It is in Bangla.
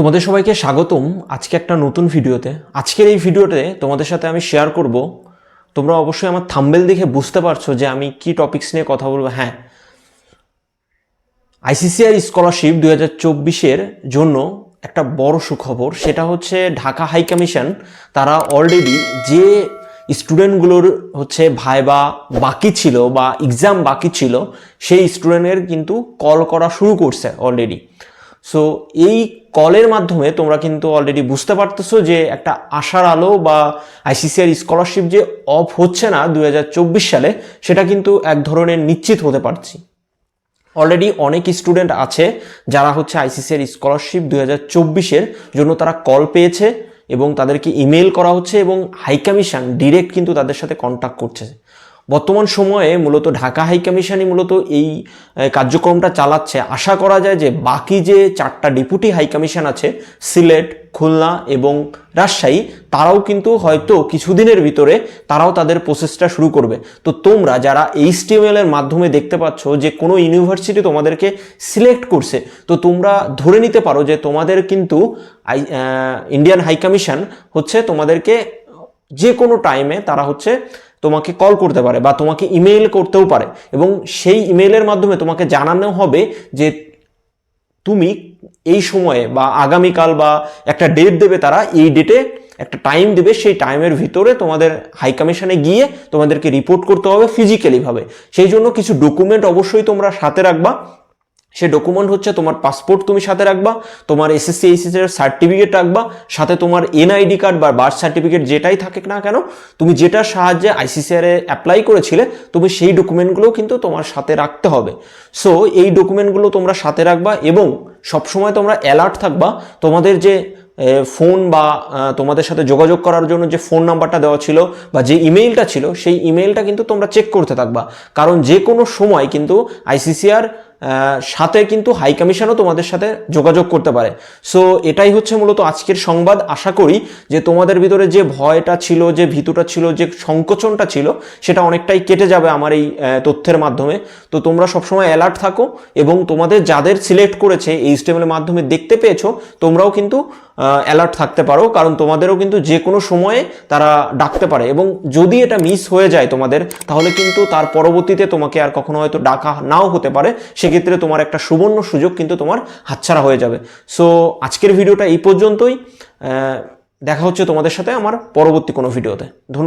তোমাদের সবাইকে স্বাগতম আজকে একটা নতুন ভিডিওতে। আজকের এই ভিডিওতে তোমাদের সাথে আমি শেয়ার করব। তোমরা অবশ্যই আমার থাম্বেল দেখে বুঝতে পারছ যে আমি কি টপিকস নিয়ে কথা বলব। হ্যাঁ। আইসিসিআই স্কলারশিপ দু হাজার চব্বিশের জন্য একটা বড় সুখবর। সেটা হচ্ছে ঢাকা হাই কমিশন তারা অলরেডি যে স্টুডেন্টগুলোর হচ্ছে ভাইবা বাকি ছিল বা এক্সাম বাকি ছিল, সেই স্টুডেন্টের কিন্তু কল করা শুরু করছে অলরেডি সো এই কলের মাধ্যমে তোমরা কিন্তু অলরেডি বুঝতে পারতেছো যে একটা আশার আলো বা আইসিসিআর স্কলারশিপ যে অফ হচ্ছে না দুই হাজার চব্বিশ সালে, সেটা কিন্তু এক ধরনের নিশ্চিত হতে পারছি। অলরেডি অনেক স্টুডেন্ট আছে যারা হচ্ছে আইসিসিআর স্কলারশিপ দু হাজার জন্য তারা কল পেয়েছে এবং তাদেরকে ইমেল করা হচ্ছে এবং হাইকমিশন ডিরেক্ট কিন্তু তাদের সাথে কন্ট্যাক্ট করছে। বর্তমান সময়ে মূলত ঢাকা হাই কমিশনই মূলত এই কার্যক্রমটা চালাচ্ছে। আশা করা যায় যে বাকি যে চারটা ডেপুটি হাই কমিশন আছে, সিলেট, খুলনা এবং রাজশাহী, তারাও কিন্তু হয়তো কিছুদিনের ভিতরে তারাও তাদের প্রসেসটা শুরু করবে। তো তোমরা যারা এইচটিএমএল এর মাধ্যমে দেখতে পাচ্ছ যে কোনো ইউনিভার্সিটি তোমাদেরকে সিলেক্ট করছে, তো তোমরা ধরে নিতে পারো যে তোমাদের কিন্তু ইন্ডিয়ান হাই কমিশন হচ্ছে তোমাদেরকে যে কোনো টাইমে তারা হচ্ছে তোমাকে কল করতে পারে বা তোমাকে ইমেল করতেও পারে এবং সেই ইমেলের মাধ্যমে তোমাকে জানানো হবে যে তুমি এই সময়ে বা আগামীকাল বা একটা ডেট দেবে তারা, এই ডেটে একটা টাইম দেবে, সেই টাইমের ভিতরে তোমাদের হাই কমিশনে গিয়ে তোমাদেরকে রিপোর্ট করতে হবে ফিজিক্যালিভাবে সেই জন্য কিছু ডকুমেন্ট অবশ্যই তোমরা সাথে রাখবা। সে ডকুমেন্ট হচ্ছে তোমার পাসপোর্ট তুমি সাথে রাখবা, তোমার এসএসসি এইচএস এর সার্টিফিকেট রাখবা, সাথে তোমার এনআইডি কার্ড বা বার্থ সার্টিফিকেট যেটাই থাকে না কেন, তুমি যেটার সাহায্যে আইসিসিআর এ অ্যাপ্লাই করেছিলে, তুমি সেই ডকুমেন্টগুলো কিন্তু তোমার সাথে রাখতে হবে। সো এই ডকুমেন্টগুলো তোমরা সাথে রাখবা এবং সবসময় তোমরা অ্যালার্ট থাকবা, তোমাদের যে ফোন বা তোমাদের সাথে যোগাযোগ করার জন্য যে ফোন নাম্বারটা দেওয়া ছিল বা যে ইমেইলটা ছিল, সেই ইমেইলটা কিন্তু তোমরা চেক করতে থাকবা। কারণ যে কোনো সময় কিন্তু আইসিসিআর সাথে কিন্তু হাই কমিশনও তোমাদের সাথে যোগাযোগ করতে পারে। সো এটাই হচ্ছে মূলত আজকের সংবাদ। আশা করি যে তোমাদের ভিতরে যে ভয়টা ছিল, যে ভীতুটা ছিল, যে সংকোচনটা ছিল, সেটা অনেকটাই কেটে যাবে আমার এই তথ্যের মাধ্যমে। তো তোমরা সবসময় অ্যালার্ট থাকো এবং তোমাদের যাদের সিলেক্ট করেছে এই স্টেমের মাধ্যমে দেখতে পেয়েছ, তোমরাও কিন্তু অ্যালার্ট থাকতে পারো। কারণ তোমাদেরও কিন্তু যে কোনো সময়ে তারা ডাকতে পারে। এবং যদি এটা মিস হয়ে যায় তোমাদের, তাহলে কিন্তু তার পরবর্তীতে তোমাকে আর কখনো হয়তো ডাকা নাও হতে পারে। সেক্ষেত্রে তোমার একটা সুবর্ণ সুযোগ কিন্তু তোমার হাতছাড়া হয়ে যাবে। সো আজকের ভিডিওটা এই পর্যন্তই। দেখা হচ্ছে তোমাদের সাথে আমার পরবর্তী কোনো ভিডিওতে। ধন্যবাদ।